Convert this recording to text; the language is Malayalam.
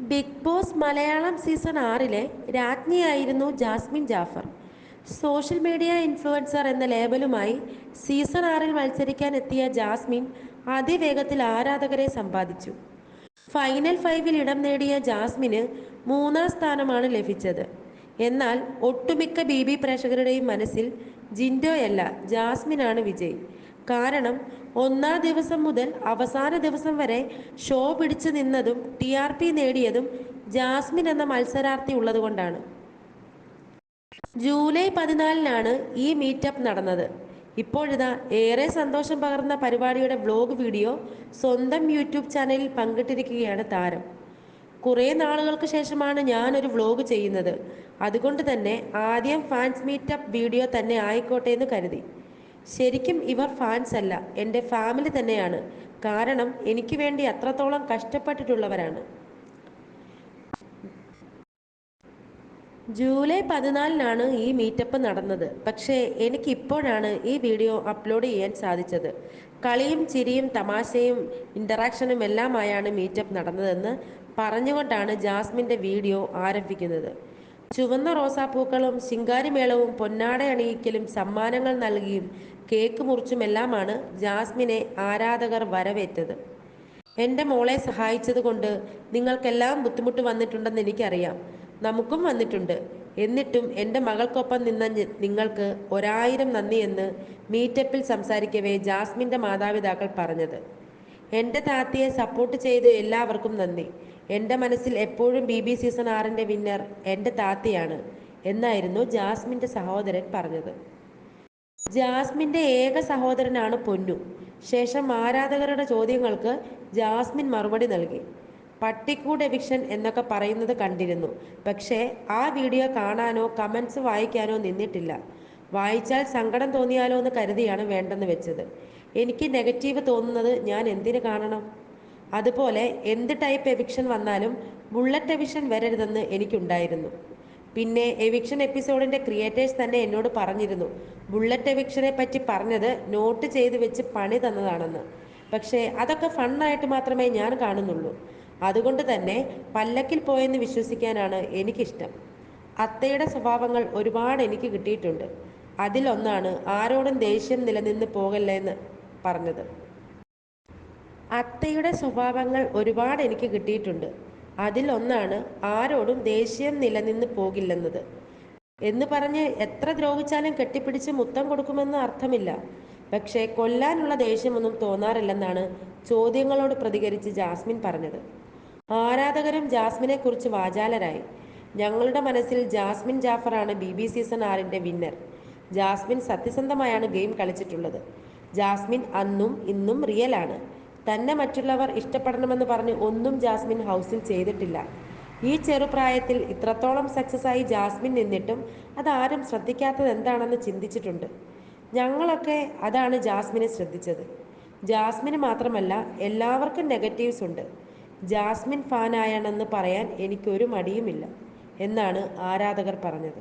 ബിഗ് ബോസ് മലയാളം സീസൺ ആറിലെ രാജ്ഞിയായിരുന്നു Jasmin Jafar. Social media influencer എന്ന ലേബലുമായി സീസൺ ആറിൽ മത്സരിക്കാൻ എത്തിയ ജാസ്മിൻ അതിവേഗത്തിൽ ആരാധകരെ സമ്പാദിച്ചു. ഫൈനൽ ഫൈവിൽ ഇടം നേടിയ ജാസ്മിന് മൂന്നാം സ്ഥാനമാണ് ലഭിച്ചത്. എന്നാൽ ഒട്ടുമിക്ക ബി ബി പ്രേക്ഷകരുടെയും മനസ്സിൽ ജിൻഡോയല്ല ജാസ്മിനാണ് വിജയ്. കാരണം ഒന്നാം ദിവസം മുതൽ അവസാന ദിവസം വരെ ഷോ പിടിച്ചു നിന്നതും ടി ആർ പി നേടിയതും ജാസ്മിൻ എന്ന മത്സരാർത്ഥി ഉള്ളതുകൊണ്ടാണ്. ജൂലൈ പതിനാലിനാണ് ഈ മീറ്റപ്പ് നടന്നത്. ഇപ്പോഴിതാ ഏറെ സന്തോഷം പകർന്ന പരിപാടിയുടെ വ്ലോഗ് വീഡിയോ സ്വന്തം യൂട്യൂബ് ചാനലിൽ പങ്കിട്ടിരിക്കുകയാണ് താരം. കുറേ നാളുകൾക്ക് ശേഷമാണ് ഞാനൊരു വ്ലോഗ് ചെയ്യുന്നത്. അതുകൊണ്ട് തന്നെ ആദ്യം ഫാൻസ് മീറ്റപ്പ് വീഡിയോ തന്നെ ആയിക്കോട്ടെ എന്ന് കരുതി. ശരിക്കും ഇവർ ഫാൻസ് അല്ല. എന്റെ ഫാമിലി തന്നെയാണ്. കാരണം എനിക്ക് വേണ്ടി അത്രത്തോളം കഷ്ടപ്പെട്ടിട്ടുള്ളവരാണ്. ജൂലൈ പതിനാലിനാണ് ഈ മീറ്റപ്പ് നടന്നത്. പക്ഷേ എനിക്ക് ഇപ്പോഴാണ് ഈ വീഡിയോ അപ്ലോഡ് ചെയ്യാൻ സാധിച്ചത്. കളിയും ചിരിയും തമാശയും ഇന്ററാക്ഷനും എല്ലാമായാണ് മീറ്റപ്പ് നടന്നതെന്ന് പറഞ്ഞുകൊണ്ടാണ് ജാസ്മിന്റെ വീഡിയോ ആരംഭിക്കുന്നത്. ചുവന്ന റോസാപ്പൂക്കളും ശിങ്കാരിമേളവും പൊന്നാട അണിയിക്കലും സമ്മാനങ്ങൾ നൽകിയും കേക്ക് മുറിച്ചുമെല്ലാമാണ് ജാസ്മിനെ ആരാധകർ വരവേറ്റത്. എന്റെ മോളെ സഹായിച്ചതുകൊണ്ട് നിങ്ങൾക്കെല്ലാം ബുദ്ധിമുട്ട് വന്നിട്ടുണ്ടെന്ന് എനിക്കറിയാം. നമുക്കും വന്നിട്ടുണ്ട്. എന്നിട്ടും എന്റെ മകൾക്കൊപ്പം നിന്ന നിങ്ങൾക്ക് ഒരായിരം നന്ദിയെന്ന് മീറ്റപ്പിൽ സംസാരിക്കവേ ജാസ്മിന്റെ മാതാപിതാക്കൾ പറഞ്ഞത്. എന്റെ താത്തയെ സപ്പോർട്ട് ചെയ്ത് എല്ലാവർക്കും നന്ദി. എന്റെ മനസ്സിൽ എപ്പോഴും ബി ബി സീസൺ ആറിന്റെ വിന്നർ എന്റെ താത്തയാണ് എന്നായിരുന്നു ജാസ്മിന്റെ സഹോദരൻ പറഞ്ഞത്. ജാസ്മിന്റെ ഏക സഹോദരനാണ് പൊന്നു. ശേഷം ആരാധകരുടെ ചോദ്യങ്ങൾക്ക് ജാസ്മിൻ മറുപടി നൽകി. പട്ടിക്കൂട് എവിക്ഷൻ എന്നൊക്കെ പറയുന്നത് കണ്ടിരുന്നു. പക്ഷേ ആ വീഡിയോ കാണാനോ കമൻസ് വായിക്കാനോ നിന്നിട്ടില്ല. വായിച്ചാൽ സങ്കടം തോന്നിയാലോ എന്ന് കരുതിയാണ് വേണ്ടെന്ന് വെച്ചത്. എനിക്ക് നെഗറ്റീവ് തോന്നുന്നത് ഞാൻ എന്തിനു കാണണം? അതുപോലെ എന്ത് ടൈപ്പ് എവിക്ഷൻ വന്നാലും ബുള്ളറ്റ് എവിക്ഷൻ വരരുതെന്ന് എനിക്കുണ്ടായിരുന്നു. പിന്നെ എവിക്ഷൻ എപ്പിസോഡിന്റെ ക്രിയേറ്റേഴ്സ് തന്നെ എന്നോട് പറഞ്ഞിരുന്നു. ബുള്ളറ്റ് എവിക്ഷനെ പറ്റി പറഞ്ഞത് നോട്ട് ചെയ്ത് വെച്ച് പണി തന്നതാണെന്ന്. പക്ഷേ അതൊക്കെ ഫണ്ണായിട്ട് മാത്രമേ ഞാൻ കാണുന്നുള്ളൂ. അതുകൊണ്ട് തന്നെ പല്ലക്കിൽ പോയെന്ന് വിശ്വസിക്കാനാണ് എനിക്കിഷ്ടം. അത്തയുടെ സ്വഭാവങ്ങൾ ഒരുപാട് എനിക്ക് കിട്ടിയിട്ടുണ്ട്. അതിലൊന്നാണ് ആരോടും ദേഷ്യം നിലനിന്ന് പോകല്ലെന്ന്. പറഞ്ഞത്. അത്തയുടെ സ്വഭാവങ്ങൾ ഒരുപാട് എനിക്ക് കിട്ടിയിട്ടുണ്ട്. അതിൽ ഒന്നാണ് ആരോടും ദേഷ്യം നിലനിന്ന് പോകില്ലെന്നത്. എന്ന് പറഞ്ഞ് എത്ര ദ്രോഹിച്ചാലും കെട്ടിപ്പിടിച്ച് മുത്തം കൊടുക്കുമെന്ന് അർത്ഥമില്ല. പക്ഷേ കൊല്ലാനുള്ള ദേഷ്യമൊന്നും തോന്നാറില്ലെന്നാണ് ചോദ്യങ്ങളോട് പ്രതികരിച്ച് ജാസ്മിൻ പറഞ്ഞത്. ആരാധകരും ജാസ്മിനെ കുറിച്ച് വാചാലരായി. ഞങ്ങളുടെ മനസ്സിൽ ജാസ്മിൻ ജാഫറാണ് ബി ബി സീസൺ ആറിന്റെ വിന്നർ. ജാസ്മിൻ സത്യസന്ധമായാണ് ഗെയിം കളിച്ചിട്ടുള്ളത്. ജാസ്മിൻ അന്നും ഇന്നും റിയലാണ് തന്നെ മറ്റുള്ളവർ ഇഷ്ടപ്പെടണമെന്ന് പറഞ്ഞ് ഒന്നും ജാസ്മിൻ ഹൗസിൽ ചെയ്തിട്ടില്ല. ഈ ചെറുപ്രായത്തിൽ ഇത്രത്തോളം സക്സസ് ആയി ജാസ്മിൻ നിന്നിട്ടും അതാരും ശ്രദ്ധിക്കാത്തത് എന്താണെന്ന് ചിന്തിച്ചിട്ടുണ്ട്. ഞങ്ങളൊക്കെ അതാണ് ജാസ്മിനെ ശ്രദ്ധിച്ചത്. ജാസ്മിന് മാത്രമല്ല എല്ലാവർക്കും നെഗറ്റീവ്സ് ഉണ്ട്. ജാസ്മിൻ ഫാനായാണെന്ന് പറയാൻ എനിക്കൊരു മടിയുമില്ല എന്നാണ് ആരാധകർ പറഞ്ഞത്.